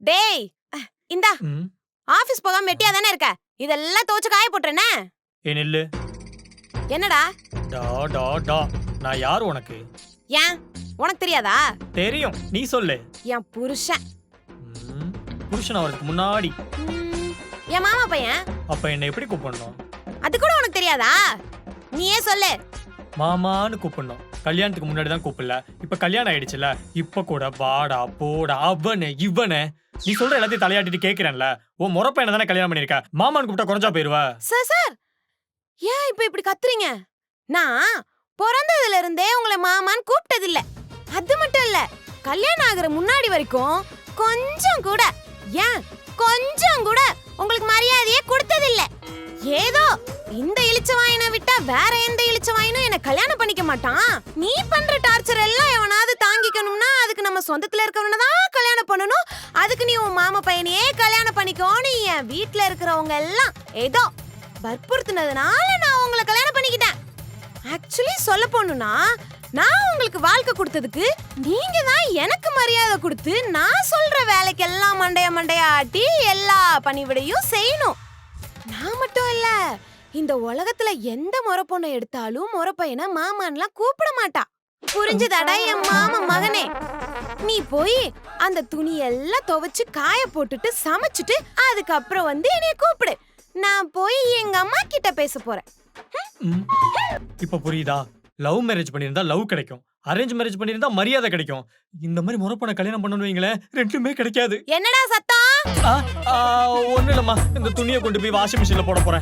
டேய் இந்தா. ஆபீஸ் போகாம வெட்டியா தானே இருக்க? இதெல்லாம் துவச்சு காய போட்டுறேனே ஏ நில்லு. என்னடா? டா டா டா. நான் யார் உனக்கு? ஏன்? உனக்கு தெரியாதா? தெரியும். நீ சொல்லு. என் புருஷன். புருஷன் அவருக்கு முன்னாடி. என் மாமா பையன்? அப்ப என்னை எப்படி கூப்பிடணும்? அது கூட உனக்கு தெரியாதா? நீயே சொல்லு. மாமான்னு கூப்பிடணும். கல்யாணத்துக்கு முன்னாடி தான் கூப்பிடல. இப்ப கல்யாணம் ஆயிடுச்சுல. இப்ப கூட வாடா போடா. அவனு இவனு. நீ சொல்ற எல்லாத்தையும் தலையாட்டிட்டு கேக்குறேன்ல. உன் முறப்ப தானே கல்யாணம் பண்ணிருக்க மாமான்னு கூப்பிட்டா குறைஞ்சா போயிருவ? Sir sir! ஏன் இப்ப இப்படி கத்துறீங்க? நான் பிறந்ததுல இருந்தே உங்களை மாமான்னு கூப்பிட்டதில்ல. அது மட்டும் இல்ல கல்யாணம் ஆகுற முன்னாடி வரைக்கும் கொஞ்சம் கூட ஏன் கொஞ்சம் கூட உங்களுக்கு மரியாதையே கொடுத்ததில்ல. ஏதோ இந்த இழிச்ச வாயினை விட்டா வேற எந்த இழிச்ச வாயினும் என்ன கல்யாணம் பண்ணிக்க மாட்டான். நீ பண்ற டார்ச்சர் எல்லாம் எவனா நம்ம சொந்தத்துல இருக்கவன தான் கல்யாணம் பண்ணணும். அதுக்கு நீ உன் மாமா பையனையே கல்யாணம் பண்ணிக்கோன்னு என் வீட்டுல இருக்கிறவங்க எல்லாம் ஏதோ வற்புறுத்தினதுனால நான் உங்களை கல்யாணம் பண்ணிக்கிட்டேன். ஆக்சுவலி சொல்ல போகணும்னா நான் உங்களுக்கு வாழ்க்கை கொடுத்ததுக்கு நீங்க தான் எனக்கு மரியாதை கொடுத்து நான் சொல்ற வேலைக்கு எல்லாம் மண்டைய மண்டைய ஆட்டி எல்லா பணிவிடையும் செய்யணும். நான் மட்டும் இல்ல இந்த உலகத்துல எந்த முறை பொண்ணை எடுத்தாலும் முறை பையனை மாமான்லாம் கூப்பிட மாட்டா. புரிஞ்சுதாடா என் மாமா மகனே? நீ போய் அந்த துணி எல்லாம் துவைச்சு காய போட்டுட்டு சமைச்சிட்டு அதுக்கப்புறம் வந்து என்னைய கூப்பிடு. நான் போய் எங்க அம்மா கிட்ட பேச போறேன். இப்ப புரியுதா? லவ் மேரேஜ் பண்ணியிருந்தா லவ் கிடைக்கும். அரேஞ்ச் மேரேஜ் பண்ணியிருந்தா மரியாதை கிடைக்கும். இந்த மாதிரி முறப்பன கல்யாணம் பண்ணணும் வைங்களேன் ரெண்டுமே கிடைக்காது. என்னடா சத்தம்? ஆ, ஒண்ணும் இல்லம்மா. இந்த துணியை கொண்டு போய் வாஷிங் மிஷின்ல போட போறேன்.